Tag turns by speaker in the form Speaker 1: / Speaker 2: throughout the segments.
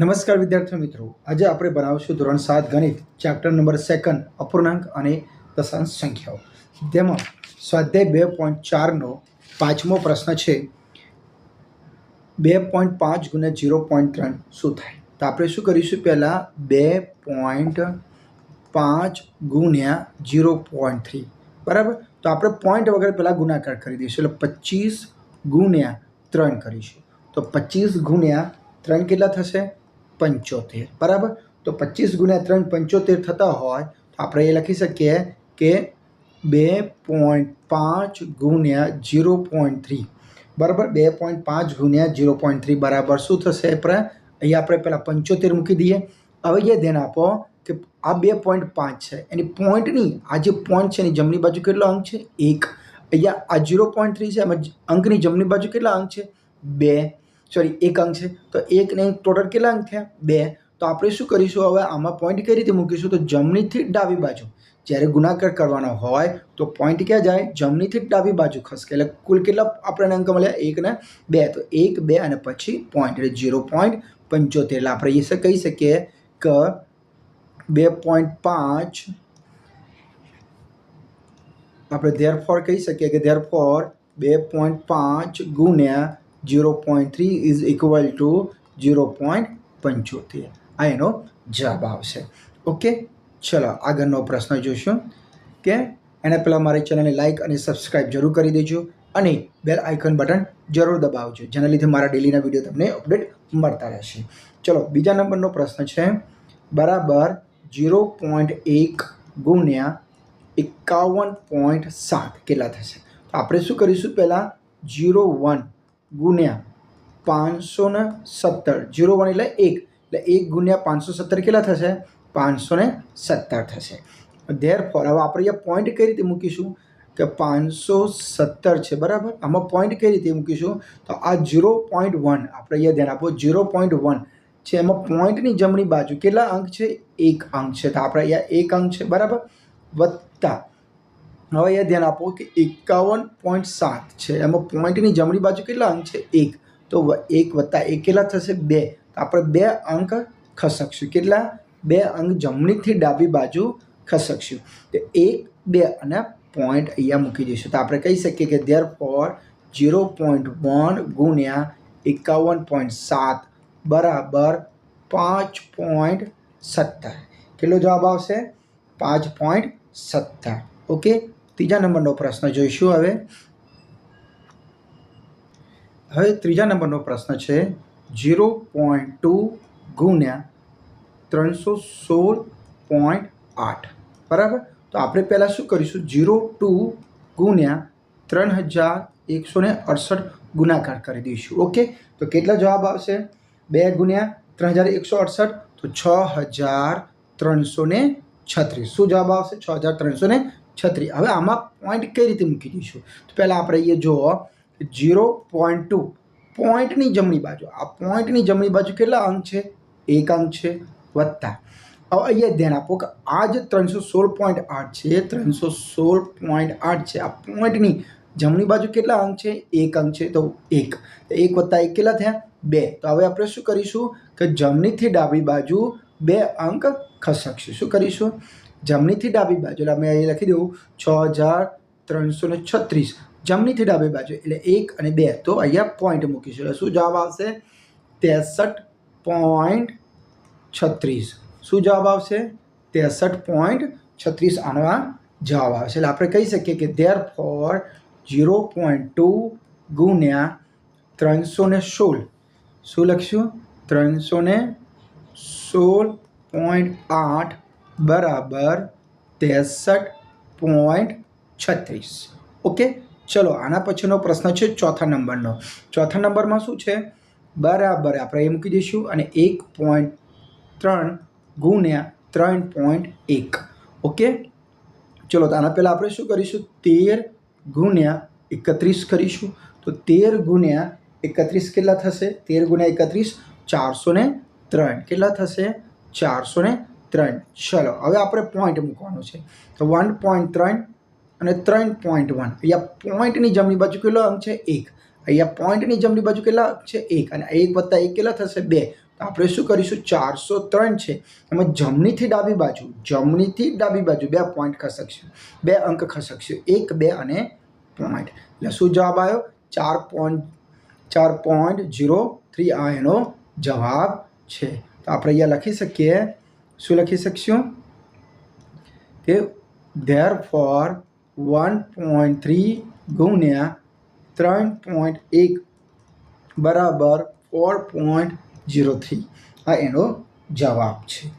Speaker 1: નમસ્કાર વિદ્યાર્થી મિત્રો. આજે આપણે બનાવશું ધોરણ સાત ગણિત ચેપ્ટર નંબર સેકન્ડ અપૂર્ણાંક અને દશાંશ સંખ્યાઓ. તેમાં સ્વાધ્યાય બે પોઈન્ટ ચારનો પાંચમો પ્રશ્ન છે, બે પોઈન્ટ પાંચ ગુણ્યા જીરો પોઈન્ટ ત્રણ શું થાય? તો આપણે શું કરીશું પહેલાં બે પોઈન્ટ પાંચ ગુણ્યા જીરો પોઈન્ટ થ્રી બરાબર? તો આપણે પોઈન્ટ વગર પહેલાં ગુણાકાર કરી દઈશું. એટલે પચીસ ગુણ્યા ત્રણ કરીશું. તો પચીસ ગુણ્યા ત્રણ કેટલા થશે? પંચોતેર. બરાબર? તો પચીસ ગુણ્યા ત્રણ પંચોતેર થતા હોય, તો આપણે એ લખી શકીએ કે બે પોઈન્ટ પાંચ ગુણ્યા જીરો પોઈન્ટ થ્રી. બરાબર? બે પોઈન્ટ પાંચ ગુણ્યા જીરો પોઈન્ટ થ્રી બરાબર શું થશે આપણે અહીંયા આપણે પહેલાં પંચોતેર મૂકી દઈએ. હવે એ ધ્યાન આપો કે આ બે પોઈન્ટ પાંચ છે. એની પોઈન્ટની, આ જે પોઈન્ટ છે એની જમણી બાજુ કેટલો અંક છે? એક. અહીંયા આ જીરો પોઈન્ટ થ્રી છે, એમાં અંકની જમણી બાજુ કેટલા અંક છે? બે. સોરી, એક અંક છે. તો એક ને ટોટલ કેટલા અંક થયા? બે. તો આપણે શું કરીશું? હવે આમાં પોઈન્ટ કઈ રીતે મૂકીશું? તો જમણીથી ડાબી બાજુ. જ્યારે ગુણાકાર કરવાનો હોય, તો પોઈન્ટ ક્યાં જાય? જમણીથી ડાબી બાજુ ખસકે. એટલે કુલ કેટલા આપણને અંક મળ્યા? એક ને બે. તો એક, બે અને પછી પોઈન્ટ એટલે ઝીરો પોઈન્ટ પંચોતેર. એટલે આપણે એ કહી શકીએ કે બે પોઈન્ટ પાંચ. આપણે ધેર ફોર કહી શકીએ કે ધેર ફોર બે પોઈન્ટ પાંચ ગુણ્યા zero point three is equal to zero point પંચોતેર. આ એનો જવાબ આવશે. ઓકે ચલો, આગળનો પ્રશ્ન જોઈશું કે એના પહેલાં મારી ચેનલને લાઇક અને સબસ્ક્રાઇબ જરૂર કરી દેજો અને બેલ આઇકન બટન જરૂર દબાવજો, જેના લીધે મારા ડેલીના વીડિયો તમને અપડેટ મળતા રહેશે. ચલો, બીજા નંબરનો પ્રશ્ન છે, બરાબર જીરો પોઈન્ટ એક ગુણ્યા એકાવન પોઈન્ટ સાત. કેટલા થશે? તો આપણે શું કરીશું? પહેલાં જીરો વન ગુણ્યા પાંચસો ને સત્તર. જીરો વન એટલે એક. એટલે એક ગુણ્યા પાંચસો સત્તર કેટલા થશે? પાંચસો ને સત્તર થશે. ધેર ફોર હવે આપણે અહીંયા પોઈન્ટ કઈ રીતે મૂકીશું? કે પાંચસો સત્તર છે, બરાબર? આમાં પોઈન્ટ કઈ રીતે મૂકીશું? તો આ ઝીરો પોઈન્ટ વન. આપણે અહીંયા ધ્યાન આપો ઝીરો પોઈન્ટ વન. છે, એમાં પોઈન્ટની જમણી બાજુ કેટલા અંક છે? એક અંક છે. તો આપણે અહીંયા એક અંક છે, બરાબર? વત્તા હવે અહીંયા ધ્યાન આપો કે એકાવન પોઈન્ટ સાત છે. એમાં પોઈન્ટની જમણી બાજુ કેટલા અંક છે? એક. તો એક વત્તા એક કેટલા થશે? બે. તો આપણે બે અંક ખસકશું. કેટલા? બે અંક જમણીથી ડાબી બાજુ ખસકશું. તો એક, બે અને પોઈન્ટ અહીંયા મૂકી દઈશું. તો આપણે કહી શકીએ કે therefore zero point one ગુણ્યા એકાવન પોઈન્ટ સાત બરાબર પાંચ પોઈન્ટ સત્તર. કેટલો જવાબ આવશે? પાંચ પોઈન્ટ સત્તર. ઓકે? ત્રીજા નંબરનો પ્રશ્ન જોઈશું હવે. હવે ત્રીજા નંબરનો પ્રશ્ન છે જીરો પોઈન્ટ ટુ ગુણ્યા ત્રણસો સોળ પોઈન્ટ આઠ. બરાબર? તો આપણે પહેલાં શું કરીશું? જીરો ટુ ગુણ્યા ત્રણ હજાર એકસો ને અડસઠ ગુણાકાર કરી દઈશું. ઓકે? તો કેટલા જવાબ આવશે? બે ગુણ્યા ત્રણ હજાર એકસો અડસઠ, તો છ હજાર ત્રણસો છત્રીસ. શું જવાબ આવશે? છ હજાર ત્રણસો ને છત્રીસ હવે આમાં પોઈન્ટ કઈ રીતે મૂકી દઈશું? તો પહેલાં આપણે અહીંયા જુઓ જીરો પોઈન્ટ ટુ પોઈન્ટની જમણી બાજુ. આ પોઈન્ટની જમણી બાજુ કેટલા અંક છે? એક અંક છે, વત્તા. હવે અહીંયા ધ્યાન આપો કે આ જે ત્રણસો સોળ પોઈન્ટ આઠ છે. ત્રણસો સોળ પોઈન્ટ આઠ છે. આ પોઈન્ટની જમણી બાજુ કેટલા અંક છે? એક અંક છે. તો એક. એક વત્તા એક કેટલા થયા? બે. તો હવે આપણે શું કરીશું? કે જમણીથી ડાબી બાજુ બે અંક ખસકશું. શું કરીશું? જમણીથી ડાબી બાજુ, એટલે અમે અહીં લખી દઉં છ હજાર ત્રણસો ને છત્રીસ. જમણીથી ડાબી બાજુ, એટલે એક અને બે. તો અહીંયા પોઈન્ટ મૂકીશું. એટલે શું જવાબ આવશે? ત્રેસઠ પોઈન્ટ છત્રીસ. શું જવાબ આવશે? ત્રેસઠ પોઈન્ટ છત્રીસ. આનો આ જવાબ આવશે. એટલે આપણે કહી શકીએ કે therefore zero point two ગુણ્યા ત્રણસો ને સોળ. શું લખશું? ત્રણસો ને સોળ પોઈન્ટ આઠ બરાબર ત્રેસઠ પોઈન્ટ છત્રીસ. ઓકે? ચલો, આના પછીનો પ્રશ્ન છે ચોથા નંબરનો. ચોથા નંબરમાં શું છે? બરાબર, આપણે એ મૂકી દઈશું અને એક પોઈન્ટ ત્રણ ગુણ્યા ત્રણ પોઈન્ટ એક. ઓકે? ચલો, તો આના પહેલાં આપણે શું કરીશું? તેર ગુણ્યા એકત્રીસ કરીશું. તો તેર ગુણ્યા એકત્રીસ કેટલા થશે? તેર ગુણ્યા એકત્રીસ ચારસો ને ત્રણ. કેટલા થશે? ચારસો ત્રણ. ચલો, હવે આપણે પોઈન્ટ મૂકવાનું છે. તો વન પોઈન્ટ ત્રણ અને ત્રણ પોઈન્ટ વન અહીંયા પોઈન્ટની જમણી બાજુ કેટલો અંક છે? એક. અહીંયા પોઈન્ટની જમણી બાજુ કેટલા છે? એક. અને એક વત્તા એક કેટલા થશે? બે. તો આપણે શું કરીશું? ચારસો ત્રણ છે. એમાં જમણીથી ડાબી બાજુ, જમણીથી ડાબી બાજુ બે પોઈન્ટ ખસકશું. બે અંક ખસકશું. એક, બે અને પોઈન્ટ એટલે શું જવાબ આવ્યો? ચાર પોઈન્ટ ચાર પોઈન્ટ જીરો થ્રી આ એનો જવાબ છે. તો આપણે અહીંયા લખી શકીએ. શું લખી શકશું? કે therefore one point three ગુણ્યા ત્રણ પોઈન્ટ એક બરાબર ફોર પોઈન્ટ જીરો થ્રી આ એનો જવાબ છે.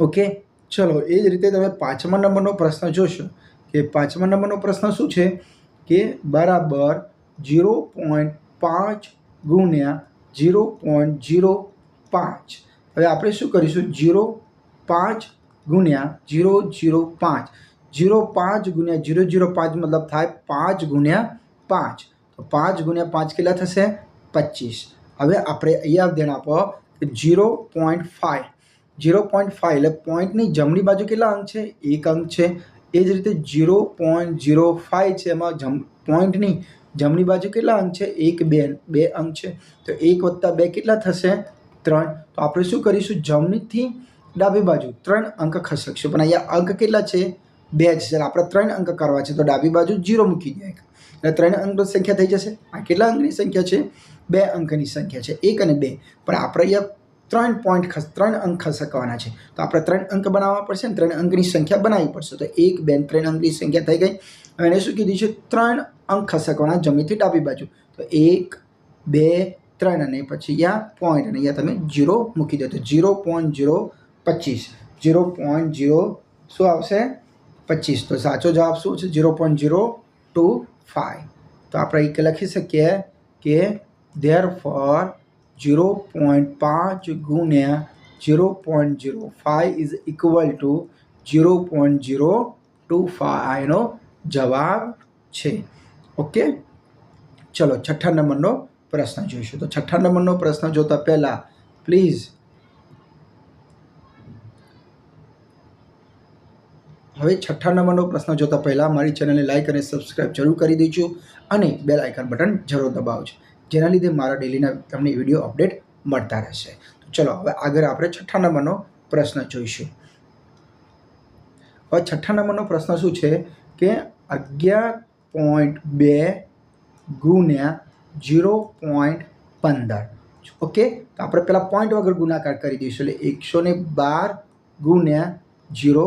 Speaker 1: ઓકે ચલો, એ જ રીતે તમે પાંચમા નંબરનો પ્રશ્ન જોશો. કે પાંચમા નંબરનો પ્રશ્ન શું છે? કે બરાબર ઝીરો પોઈન્ટ પાંચ ગુણ્યા ઝીરો પોઈન્ટ જીરો પાંચ. હવે આપણે શું કરીશું? જીરો પાંચ ગુણ્યા જીરો જીરો પાંચ. જીરો પાંચ ગુણ્યા જીરો જીરો પાંચ મતલબ થાય પાંચ ગુણ્યા પાંચ. તો પાંચ ગુણ્યા પાંચ કેટલા થશે? પચીસ. હવે આપણે અહીંયા ધ્યાન આપો કે zero point five zero point five એટલે પોઈન્ટની જમણી બાજુ કેટલા અંક છે? એક અંક છે. એ જ રીતે જીરો પોઈન્ટ જીરો ફાઇવ છે એમાં જમ, પોઈન્ટની જમણી બાજુ કેટલા અંક છે? એક, બે બે અંક છે. તો એક વત્તા બે કેટલા થશે? ત્રણ. તો આપણે શું કરીશું? જમણીથી ડાબી બાજુ ત્રણ અંક ખસકશું પણ અહીંયા અંક કેટલા છે? બે જ છે. આપણે ત્રણ અંક કરવા છે. તો ડાબી બાજુ જીરો મૂકી દે એટલે ત્રણ અંકની સંખ્યા થઈ જશે. આ કેટલા અંકની સંખ્યા છે? બે અંકની સંખ્યા છે. એક અને બે. પણ આપણે અહીંયા ત્રણ પોઈન્ટ ખસ, ત્રણ અંક ખસકવાના છે. તો આપણે ત્રણ અંક બનાવવા પડશે ને ત્રણ અંકની સંખ્યા બનાવવી પડશે. તો એક, બે ત્રણ અંકની સંખ્યા થઈ ગઈ. હવે એને શું કીધું છે? ત્રણ અંક ખસકવાના જમીનથી ડાબી બાજુ. તો એક, બે, ત્રણ અને પછી અહીંયા પોઈન્ટ અને અહીંયા તમે જીરો મૂકી દો. તો જીરો પોઈન્ટ જીરો પચીસ. જીરો પોઈન્ટ જીરો શું આવશે? પચીસ. તો સાચો જવાબ શું છે? Zero point zero two five તો આપણે એક લખી શકીએ કે ધેર ફોર ઝીરો પોઈન્ટ પાંચ ગુણ્યા zero point zero five is equal to zero point zero two ફાઈવનો જવાબ છે. ઓકે? ચલો, છઠ્ઠા નંબરનો પ્રશ્ન જોઈશું. તો છઠ્ઠા નંબરનો પ્રશ્ન જોતા પહેલાં પ્લીઝ હવે છઠ્ઠા નંબરનો પ્રશ્ન જોતા પહેલાં મારી ચેનલને લાઇક અને સબસ્ક્રાઇબ જરૂર કરી દેજો અને બેલ આઇકન બટન જરૂર દબાવજો, જેના લીધે મારા ડેલીના તમને વીડિયો અપડેટ મળતા રહેશે. તો ચલો, હવે આગળ આપણે છઠ્ઠા નંબરનો પ્રશ્ન જોઈશું. હવે છઠ્ઠા નંબરનો પ્રશ્ન શું છે કે અગિયાર પોઈન્ટ બે ગુણ્યા જીરો પોઈન્ટ પંદર. ઓકે? તો આપણે પહેલાં પોઈન્ટ વગર ગુણાકાર કરી દઈશું, એટલે એકસો ને બાર ગુણ્યા જીરો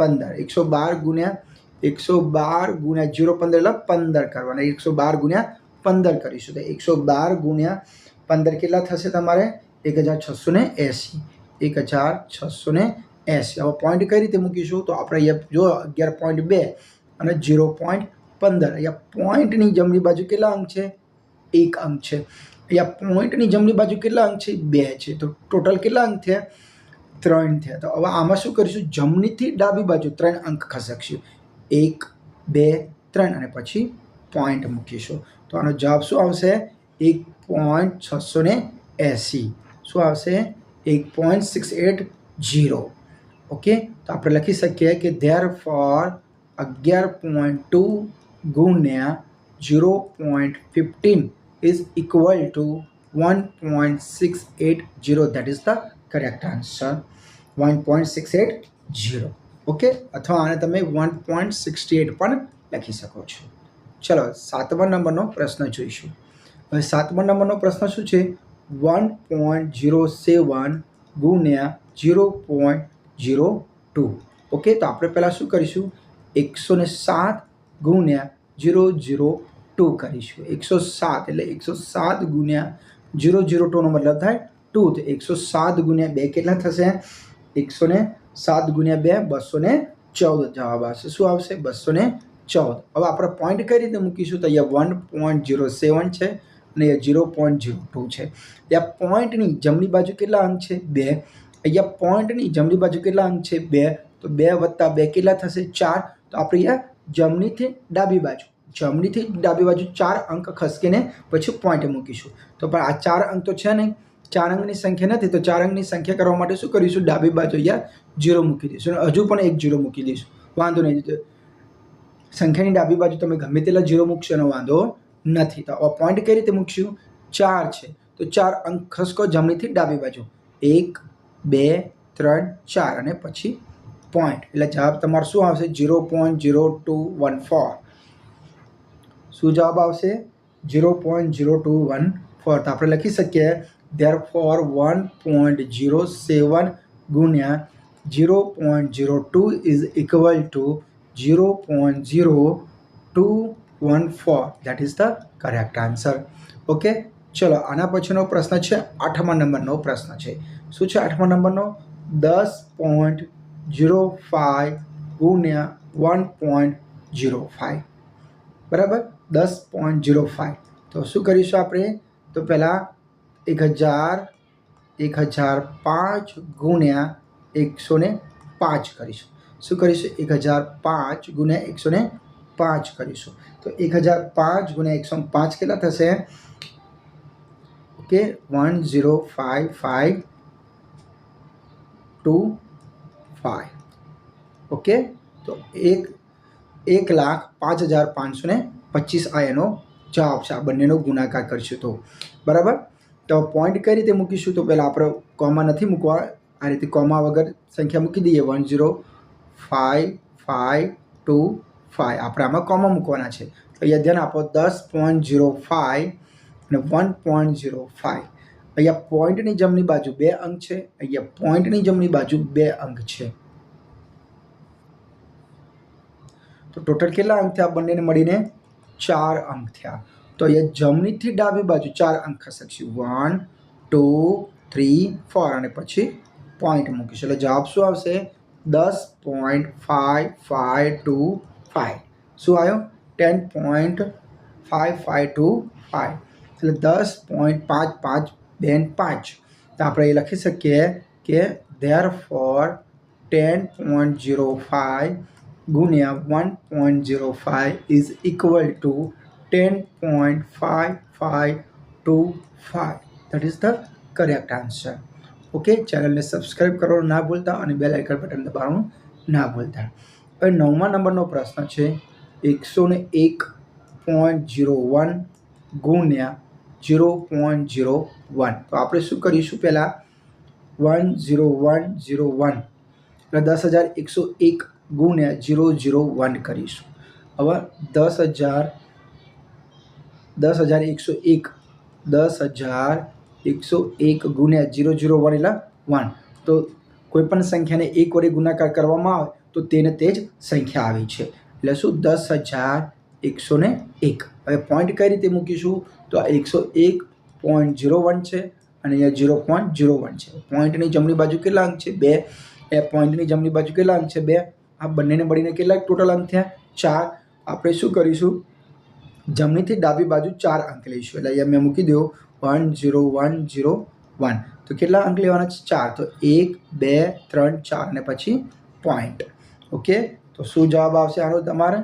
Speaker 1: પંદર. એકસો બાર ગુણ્યા એકસો બાર ગુણ્યા જીરો પંદર એટલે પંદર કરવાના. એકસો બાર ગુણ્યા પંદર કરીશું. તો એકસો બાર ગુણ્યા પંદર કેટલા થશે તમારે? એક હજાર છસો ને એંસી. એક હજાર છસો ને એંસી. હવે પોઈન્ટ કઈ રીતે મૂકીશું? તો આપણે અહીંયા જો અગિયાર પોઈન્ટ બે અને જીરો પોઈન્ટ પંદર. અહીંયા પોઈન્ટની જમણી બાજુ કેટલા અંક છે? એક અંક છે. અહીંયા પોઈન્ટની જમણી બાજુ કેટલા અંક છે? બે છે. તો ટોટલ કેટલા અંક થયા? ત્રણ થયા. તો હવે આમાં શું કરીશું? જમણીથી ડાબી બાજુ ત્રણ અંક ખસકશું. એક, બે, ત્રણ અને પછી પોઈન્ટ મૂકીશું. તો આનો જવાબ શું આવશે? એક પોઈન્ટ છસો ને એંસી. શું આવશે? એક point six eight zero okay તો આપણે લખી શકીએ કે ધેર ફોર અગિયાર પોઈન્ટ ટુ ગુણ્યા zero point fifteen is equal to one point six eight zero that is the correct answer one point six eight zero okay અથવા આને તમે વન પોઈન્ટ સિક્સટી એટ પણ લખી શકો છો. ચલો, સાતમા નંબરનો પ્રશ્ન જોઈશું. હવે સાતમા નંબરનો પ્રશ્ન શું છે? વન પોઈન્ટ જીરો સેવન ગુણ્યા zero point zero two okay તો આપણે પહેલાં શું કરીશું? એકસો ને સાત ગુણ્યા જીરો જીરો ટુ કરીશું. એકસો સાત એટલે એકસો સાત ગુણ્યા જીરો જીરો ટુનો મતલબ થાય ટુ તો એકસો સાત ગુણ્યા બે કેટલા થશે? એકસો ને સાત ગુણ્યા બે બસો ને ચૌદ જવાબ આવશે. શું આવશે? બસો ને ચૌદ. હવે આપણે પોઈન્ટ કઈ રીતે મૂકીશું? તો અહીંયા વન પોઈન્ટ ઝીરો સેવન છે અને અહીંયા ઝીરો પોઈન્ટ જીરો ટુ છે. ત્યાં પોઈન્ટની જમણી બાજુ કેટલા અંક છે? બે. અહીંયા પોઈન્ટની જમણી બાજુ કેટલા અંક છે? બે. તો બે વત્તા બે કેટલા થશે? ચાર. તો આપણે અહીંયા જમણીથી ડાબી બાજુ, જમણીથી ડાબી બાજુ ચાર અંક ખસકીને પછી પોઈન્ટ મૂકીશું. તો પણ આ ચાર અંક તો છે નહીં. ચાર અંકની સંખ્યા નથી, તો ચાર અંકની સંખ્યા કરવા માટે શું કરીશું? ડાબી બાજુ અહીંયા જીરો મૂકી દઈશું અને હજુ પણ એક જીરો મૂકી દઈશું. વાંધો નહીં સંખ્યાની ડાબી બાજુ તમે ગમે તેટલા જીરો મૂકશો એનો વાંધો નથી. તો પોઈન્ટ કઈ રીતે મૂકશું? ચાર છે. તો ચાર અંક ખસકો જમણીથી ડાબી બાજુ. એક, બે, ત્રણ, ચાર અને પછી પોઈન્ટ એટલે જવાબ તમારો શું આવશે? Zero point zero two one four. શું જવાબ આવશે? Zero point zero two one four. તો આપણે લખી શકીએ ઝીરો સેવન ગુણ્યા zero point zero two is equal to zero point zero two one four that is the correct answer okay ચલો, આના પછીનો પ્રશ્ન છે. આઠમા નંબરનો પ્રશ્ન છે. શું છે આઠમા નંબરનો? દસ પોઈન્ટ ઝીરો ફાઇવ ગુણ્યા વન પોઈન્ટ ઝીરો ફાઇવ બરાબર? દસ પોઈન્ટ ઝીરો ફાઇવ તો શું કરીશું આપણે? તો પહેલાં એક હજાર એક હજાર પાંચ ગુણ્યા એકસો ને પાંચ કરીશું. શું કરીશું? એક હજાર પાંચ ગુણ્યા એકસો ને પાંચ કરીશું. તો એક હજાર પાંચ ગુણ્યા એકસો પાંચ કેટલા થશે? Okay, one zero five five two five okay, તો એક એક લાખ પાંચ હજાર પાંચસો ને પચીસ આ એનો જવાબ છે. આ બંનેનો ગુણાકાર કરીશું તો. બરાબર? તો પોઈન્ટ કઈ રીતે મૂકીશું? તો પહેલાં આપણે કોમા નથી મૂકવા. આ રીતે કોમા વગર સંખ્યા મૂકી દઈએ. One zero five five two five આપણે આમાં કોમા મૂકવાના છે. તો અહીંયા ધ્યાન આપો, દસ પોઈન્ટ ઝીરો ફાઇવ અને વન પોઈન્ટ ઝીરો ફાઇવ અહીંયા પોઈન્ટની જમણી બાજુ બે અંક છે. અહીંયા પોઈન્ટની જમણી બાજુ બે અંક છે. તો ટોટલ કેટલા અંક થયા? બંનેને મળીને ચાર અંક થયા. તો અહીંયા જમણીથી ડાબી બાજુ ચાર અંક ખસકશું વન ટુ થ્રી ફોર અને પછી પોઈન્ટ મૂકીશું એટલે જવાબ શું આવશે દસ point five five two five શું આવ્યો ten point five five two five એટલે દસ પોઈન્ટ પાંચ પાંચ બેન પાંચ તો આપણે એ લખી શકીએ કે therefore ten point zero five ગુણ્યા one point zero five is equal to ten that is the correct answer okay ચેનલને સબસ્ક્રાઈબ કરવાનું ના ભૂલતા અને બેલ આઇકન બટન દબાવવાનું ના ભૂલતા. હવે નવમા નંબરનો પ્રશ્ન છે, એકસો ને એક પોઈન્ટ ઝીરો વન ગુણ્યા ઝીરો પોઈન્ટ ઝીરો વન તો આપણે શું કરીશું પહેલાં? One zero one zero one એટલે દસ હજાર એકસો એક ગુણ્યા ઝીરો ઝીરો વન કરીશું. હવે દસ હજાર દસ હજાર એકસો એક. દસ હજાર એકસો એક ગુણ્યા ઝીરો ઝીરો વન એટલે વન. તો કોઈપણ સંખ્યાને એક વડે ગુણાકાર કરવામાં આવે, તો તેને તે જ સંખ્યા આવી છે. એટલે શું? દસ હજાર એકસો ને એક. હવે પોઈન્ટ કઈ રીતે મૂકીશું? તો આ એકસો એક પોઈન્ટ ઝીરો વન છે અને અહીંયા ઝીરો પોઈન્ટ ઝીરો વન છે. પોઈન્ટની જમણી બાજુ કેટલા અંક છે? બે. એ પોઈન્ટની જમણી બાજુ કેટલા અંક છે? બે. આ બંનેને મળીને કેટલા ટોટલ અંક થયા? ચાર. આપણે શું કરીશું? જમણીથી ડાબી બાજુ ચાર અંક લઈશું. એટલે અહીંયા મેં મૂકી દો one zero one zero one. તો કેટલા અંક લેવાના છે? ચાર. તો એક, બે, ત્રણ, ચાર અને પછી પોઈન્ટ ઓકે તો શું જવાબ આવશે આનો તમારે?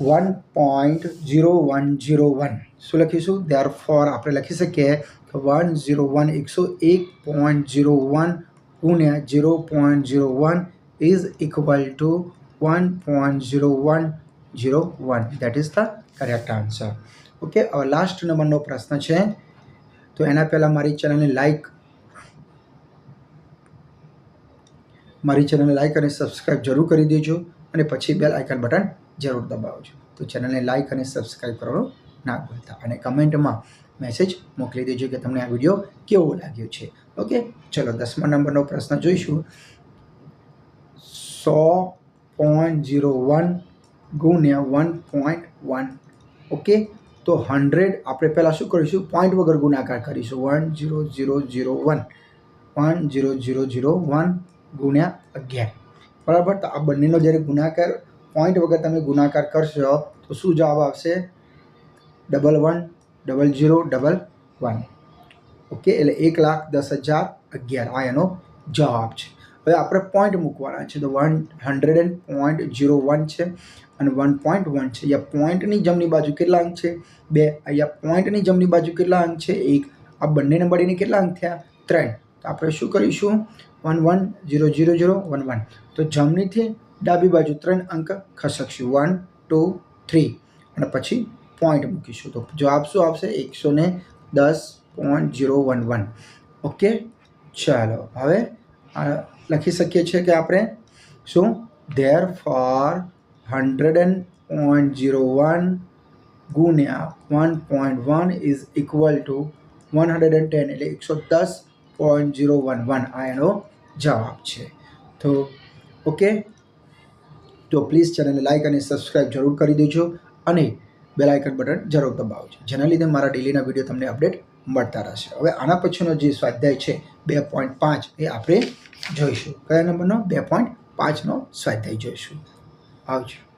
Speaker 1: One point zero one zero one. શું લખીશું? ધેર ફોર આપણે લખી શકીએ કે વન ઝીરો વન એકસો એક પોઈન્ટ ઝીરો વન ગુણ્યા zero point zero one is equal to one that is one correct answer okay હવે લાસ્ટ નંબરનો પ્રશ્ન છે. તો એના પહેલાં મારી ચેનલને લાઈક મારી ચેનલને લાઈક અને સબસ્ક્રાઈબ જરૂર કરી દેજો અને પછી બેલ આઇકન બટન જરૂર દબાવજો. તો ચેનલને લાઈક અને સબસ્ક્રાઈબ કરવાનું ના ભૂલતા. અને કમેન્ટમાં મેસેજ મોકલી દેજો કે તમને આ વીડિયો કેવો લાગ્યો છે. ઓકે ચલો દસમા નંબરનો પ્રશ્ન જોઈશું. સો પોઈન્ટ ઝીરો વન ગુણ્યા વન પોઈન્ટ વન. ઓકે તો હંડ્રેડ આપણે પહેલાં શું કરીશું? પોઈન્ટ વગર ગુણાકાર કરીશું. One zero zero zero one. One zero zero zero one ગુણ્યા અગિયાર. બરાબર? તો આ બંનેનો જ્યારે ગુણાકાર, પોઈન્ટ વગર તમે ગુણાકાર કરશો, તો શું જવાબ આવશે? Double one, double zero, double one. Okay એટલે એક લાખ દસ હજાર અગિયાર. આ એનો જવાબ છે. હવે આપણે પોઈન્ટ મૂકવાના છે. તો one hundred and point zero one છે અને વન પોઈન્ટ વન છે. અહીંયા પોઈન્ટની જમણી બાજુ કેટલા અંક છે? બે. અહીંયા પોઈન્ટની જમણી બાજુ કેટલા અંક છે? એક. આ બંનેને મળીને કેટલા અંક થયા? ત્રણ. તો આપણે શું કરીશું? One one zero zero zero one one તો જમણીથી ડાબી બાજુ ત્રણ અંક ખસકશું. વન ટુ થ્રી અને પછી પોઈન્ટ મૂકીશું. તો જવાબ શું આવશે? એકસો ને દસ point zero one one okay ચાલો. હવે આ લખી શકીએ છીએ કે આપણે શું? Therefore hundred and point zero one ગુણ્યા one point one is equal to one hundred and ten એટલે એકસો દસ પોઈન્ટ જીરો વન વન આ એનો જવાબ છે. તો ઓકે તો પ્લીઝ ચેનલને લાઇક અને સબસ્ક્રાઈબ જરૂર કરી દેજો અને બેલાઇકન બટન જરૂર દબાવજો. જેના લીધે મારા ડેલીના વીડિયો તમને અપડેટ મળતા રહેશે. હવે આના પછીનો જે સ્વાધ્યાય છે, બે પોઈન્ટ પાંચ, એ આપણે જોઈશું. કયા નંબરનો? બે પોઈન્ટ પાંચનો સ્વાધ્યાય જોઈશું. આવજો.